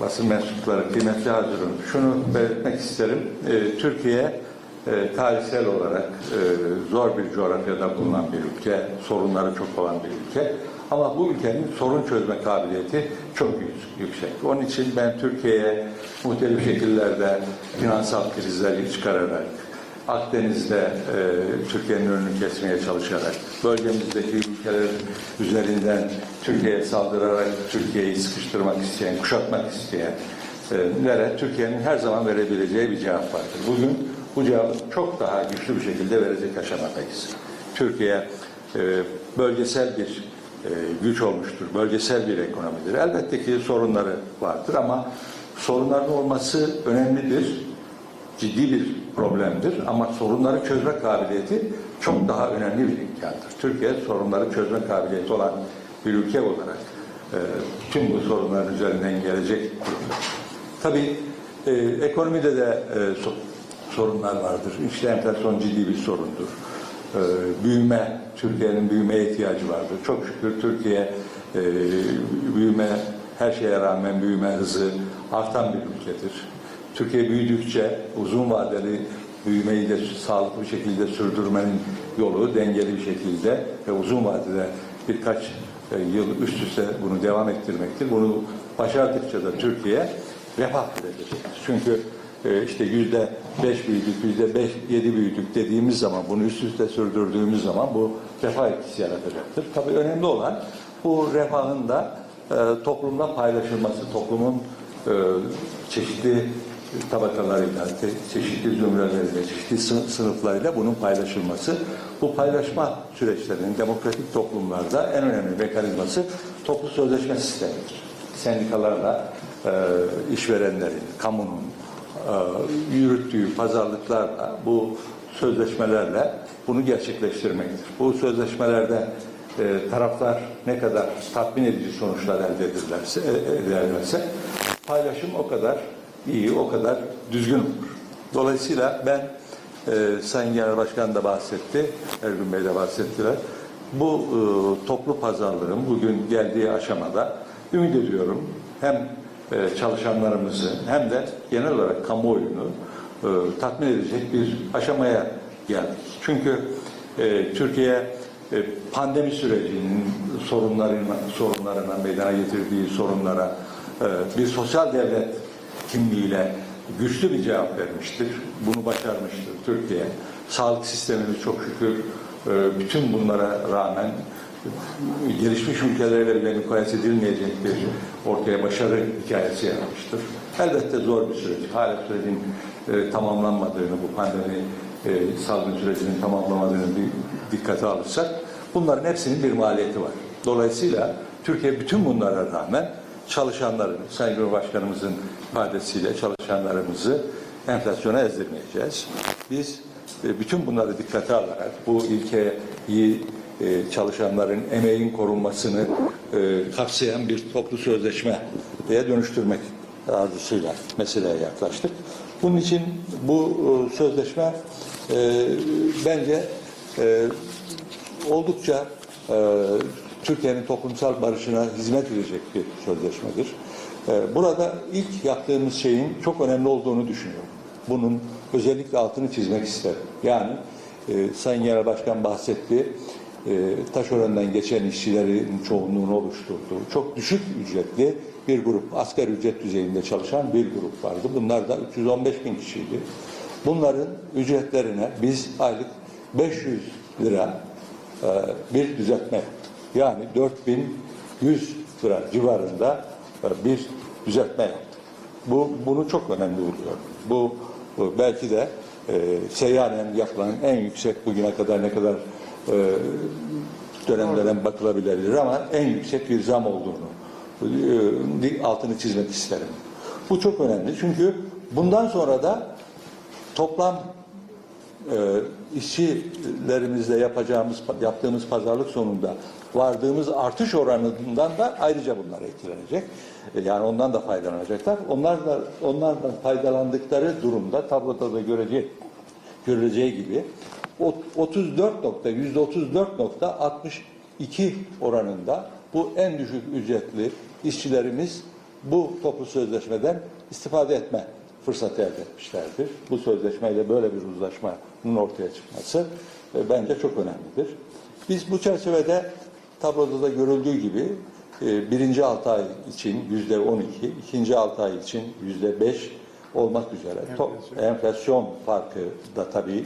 basın mensupları, kıymetli hazırım. Şunu belirtmek isterim. Ee, Türkiye e, tarihsel olarak e, zor bir coğrafyada bulunan bir ülke, sorunları çok olan bir ülke. Ama bu ülkenin sorun çözme kabiliyeti çok yü- yüksek. Onun için ben Türkiye'ye muhtelif şekillerde finansal krizler çıkararak, Akdeniz'de e, Türkiye'nin önünü kesmeye çalışarak, bölgemizdeki ülkeler üzerinden Türkiye'ye saldırarak Türkiye'yi sıkıştırmak isteyen, kuşatmak isteyen e, nere Türkiye'nin her zaman verebileceği bir cevap vardır. Bugün bu cevabı çok daha güçlü bir şekilde verecek aşamadayız. Türkiye e, bölgesel bir e, güç olmuştur, bölgesel bir ekonomidir. Elbette ki sorunları vardır ama sorunların olması önemlidir ciddi bir problemdir ama sorunları çözme kabiliyeti çok daha önemli bir imkandır. Türkiye sorunları çözme kabiliyeti olan bir ülke olarak e, tüm bu sorunların üzerinden gelecek durumda. Tabii e, ekonomide de e, so- sorunlar vardır. İşte enflasyon ciddi bir sorundur. E, büyüme, Türkiye'nin büyümeye ihtiyacı vardır. Çok şükür Türkiye e, büyüme, her şeye rağmen büyüme hızı artan bir ülkedir. Türkiye büyüdükçe uzun vadeli büyümeyi de sağlıklı bir şekilde sürdürmenin yolu dengeli bir şekilde ve uzun vadede birkaç e, yıl üst üste bunu devam ettirmektir. Bunu başardıkça da Türkiye refah üretecektir. Çünkü e, işte yüzde beş büyüdük, yüzde beş, yedi büyüdük dediğimiz zaman, bunu üst üste sürdürdüğümüz zaman bu refah etkisi yaratacaktır. Tabii önemli olan bu refahın da e, toplumda paylaşılması, toplumun çeşitli tabakalarıyla, çeşitli zümreleriyle, çeşitli sı- sınıflarıyla bunun paylaşılması. Bu paylaşma süreçlerinin demokratik toplumlarda en önemli mekanizması toplu sözleşme sistemidir. Sendikalarla e, işverenlerin, kamunun e, yürüttüğü pazarlıklarla bu sözleşmelerle bunu gerçekleştirmektir. Bu sözleşmelerde e, taraflar ne kadar tatmin edici sonuçlar elde ederlerse, e, ederlerse paylaşım o kadar iyi, o kadar düzgün olur. Dolayısıyla ben e, Sayın Genel Başkan da bahsetti, Ergün Bey de bahsettiler. Bu e, toplu pazarlığın bugün geldiği aşamada ümit ediyorum hem e, çalışanlarımızı hem de genel olarak kamuoyunu e, tatmin edecek bir aşamaya geldik. Çünkü e, Türkiye e, pandemi sürecinin sorunlarına, sorunlarına meydana getirdiği sorunlara e, bir sosyal devlet kimliğiyle güçlü bir cevap vermiştir. Bunu başarmıştır Türkiye. Sağlık sistemimiz çok şükür e, bütün bunlara rağmen gelişmiş ülkelerle bile mukayese edilmeyecek bir ortaya başarı hikayesi yaratmıştır. Elbette zor bir süreç. Hala sürecin e, tamamlanmadığını, bu pandemi e, salgın sürecinin tamamlamadığını bir dikkate alırsak bunların hepsinin bir maliyeti var. Dolayısıyla Türkiye bütün bunlara rağmen çalışanların, Sayın Cumhurbaşkanımızın ifadesiyle çalışanlarımızı enflasyona ezdirmeyeceğiz. Biz e, bütün bunları dikkate alarak bu ilkeyi e, çalışanların emeğin korunmasını e, kapsayan bir toplu sözleşmeye dönüştürmek arzusuyla meseleye yaklaştık. Bunun için bu sözleşme bence oldukça Türkiye'nin toplumsal barışına hizmet edecek bir sözleşmedir. E, burada ilk yaptığımız şeyin çok önemli olduğunu düşünüyorum. Bunun özellikle altını çizmek isterim. Yani e, Sayın Genel Başkan bahsetti. E, taşerondan geçen işçilerin çoğunluğunu oluşturduğu çok düşük ücretli bir grup, asgari ücret düzeyinde çalışan bir grup vardı. Bunlar da 315 bin kişiydi. Bunların ücretlerine biz aylık 500 lira e, bir düzeltme. Yani 4100 lira civarında bir düzeltme yaptık. Bu bunu çok önemli buluyorum. Bu, bu belki de e, seyyanen yapılan en yüksek bugüne kadar ne kadar e, dönemlerden bakılabilir ama en yüksek bir zam olduğunu e, altını çizmek isterim. Bu çok önemli çünkü bundan sonra da toplam işçilerimizle yapacağımız yaptığımız pazarlık sonunda vardığımız artış oranından da ayrıca bunlar etkilenecek. E, Yani ondan da faydalanacaklar. Onlar da onlardan faydalandıkları durumda tabloda da görecek görüleceği gibi o 34 nokta yüzde 34.62 oranında bu en düşük ücretli işçilerimiz bu toplu sözleşmeden istifade etme fırsatı elde etmişlerdir. Bu sözleşmeyle böyle bir uzlaşmanın ortaya çıkması e, bence çok önemlidir. Biz bu çerçevede tabloda da görüldüğü gibi e, birinci 6 ay için yüzde 12, ikinci 6 ay için yüzde 5 olmak üzere to- enflasyon farkı da tabii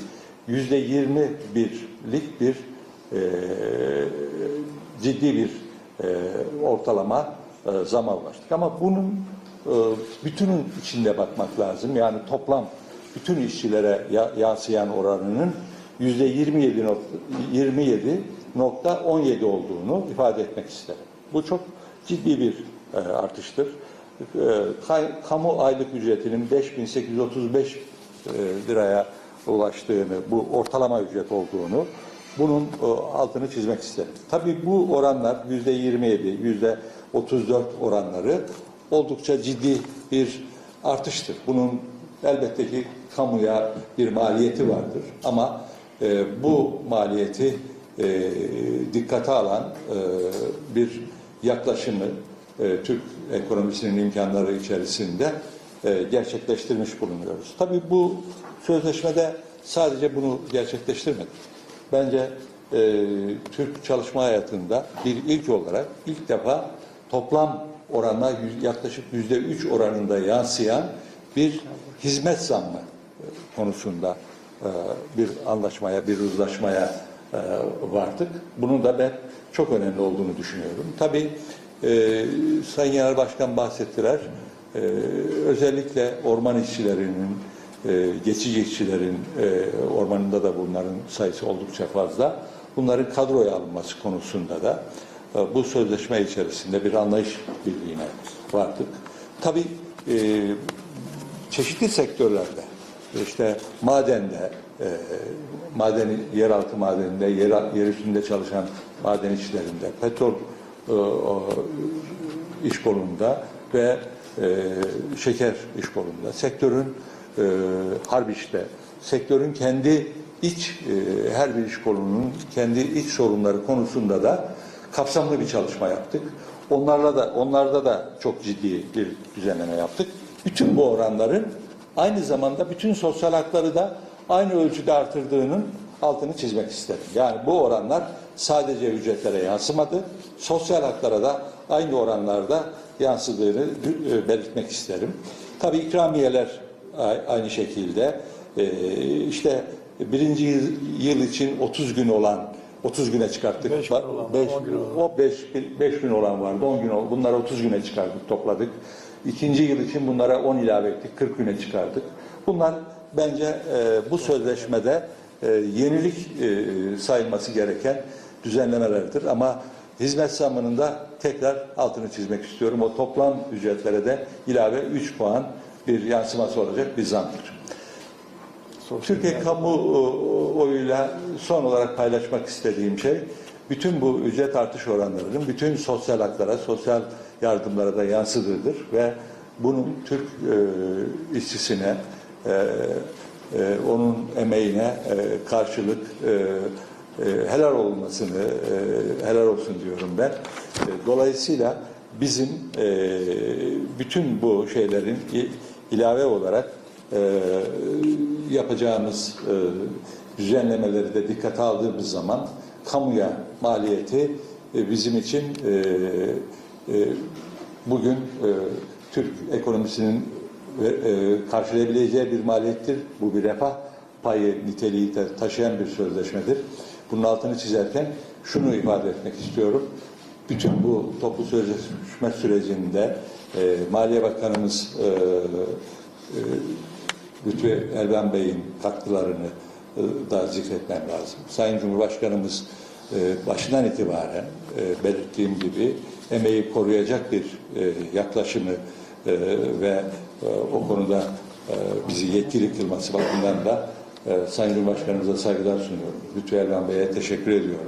yüzde 21'lik bir e, ciddi bir e, ortalama e, zama ulaştık. Ama bunun e, bütünün içinde bakmak lazım. Yani toplam bütün işçilere ya- yansıyan oranının yüzde 27 27.17 olduğunu ifade etmek isterim. Bu çok ciddi bir e, artıştır. E, kamu aylık ücretinin 5835 e, liraya ulaştığını, bu ortalama ücret olduğunu, bunun altını çizmek isterim. Tabii bu oranlar yüzde 27, yüzde 34 oranları oldukça ciddi bir artıştır. Bunun elbette ki kamuya bir maliyeti vardır ama e, bu maliyeti e, dikkate alan e, bir yaklaşımı e, Türk ekonomisinin imkanları içerisinde e, gerçekleştirmiş bulunuyoruz. Tabii bu sözleşmede sadece bunu gerçekleştirmedik. Bence e, Türk çalışma hayatında bir ilk olarak ilk defa toplam orana yaklaşık yüzde üç oranında yansıyan bir hizmet zammı e, konusunda e, bir anlaşmaya, bir uzlaşmaya e, vardık. Bunun da ben çok önemli olduğunu düşünüyorum. Tabii Sayın Genel Başkan bahsettiler. Özellikle orman işçilerinin, geçici işçilerin ormanında da bunların sayısı oldukça fazla. Bunların kadroya alınması konusunda da bu sözleşme içerisinde bir anlayış birliğine vardık. Tabii çeşitli sektörlerde işte madende, e, madeni, yeraltı madeninde, yer, yer üstünde çalışan maden işçilerinde, petrol e, o, iş kolunda ve e, şeker iş kolunda, sektörün e, harp işte, sektörün kendi iç, e, her bir iş kolunun kendi iç sorunları konusunda da kapsamlı bir çalışma yaptık. Onlarla da onlarda da çok ciddi bir düzenleme yaptık. Bütün bu oranların aynı zamanda bütün sosyal hakları da aynı ölçüde artırdığının altını çizmek isterim. Yani bu oranlar sadece ücretlere yansımadı, sosyal haklara da aynı oranlarda yansıdığını e, belirtmek isterim. Tabii ikramiyeler aynı şekilde e, işte birinci yıl, için 30 gün olan 30 güne çıkarttık. Beş gün Ba- olan, beş- on gün olan. o 5 5 gün olan vardı. 10 gün oldu. Bunları 30 güne çıkardık, topladık. İkinci yıl için bunlara 10 ilave ettik. 40 güne çıkardık. Bunlar bence e, bu sözleşmede e, yenilik e, sayılması gereken düzenlemelerdir. Ama hizmet zammının da tekrar altını çizmek istiyorum. O toplam ücretlere de ilave 3 puan bir yansıması olacak bir zamdır. Türkiye kamuoyuyla son olarak paylaşmak istediğim şey, bütün bu ücret artış oranlarının bütün sosyal haklara, sosyal yardımlara da yansıdığıdır ve bunun Türk e, işçisine, e, e, onun emeğine e, karşılık e, e, helal olmasını, e, helal olsun diyorum ben. E, dolayısıyla bizim e, bütün bu şeylerin ilave olarak e, yapacağımız e, düzenlemeleri de dikkate aldığımız zaman kamuya maliyeti e, bizim için e, e, bugün Türk ekonomisinin karşılayabileceği bir maliyettir. Bu bir refah payı niteliği taşıyan bir sözleşmedir. Bunun altını çizerken şunu ifade etmek istiyorum. Bütün bu toplu sözleşme sürecinde Maliye Bakanımız e, Lütfü Elvan Bey'in katkılarını da zikretmem lazım. Sayın Cumhurbaşkanımız e, başından itibaren e, belirttiğim gibi emeği koruyacak bir e, yaklaşımı e, ve e, o konuda e, bizi yetkili kılması bakımından da e, Sayın Cumhurbaşkanımıza saygılar sunuyorum. Lütfü Elvan Bey'e teşekkür ediyorum.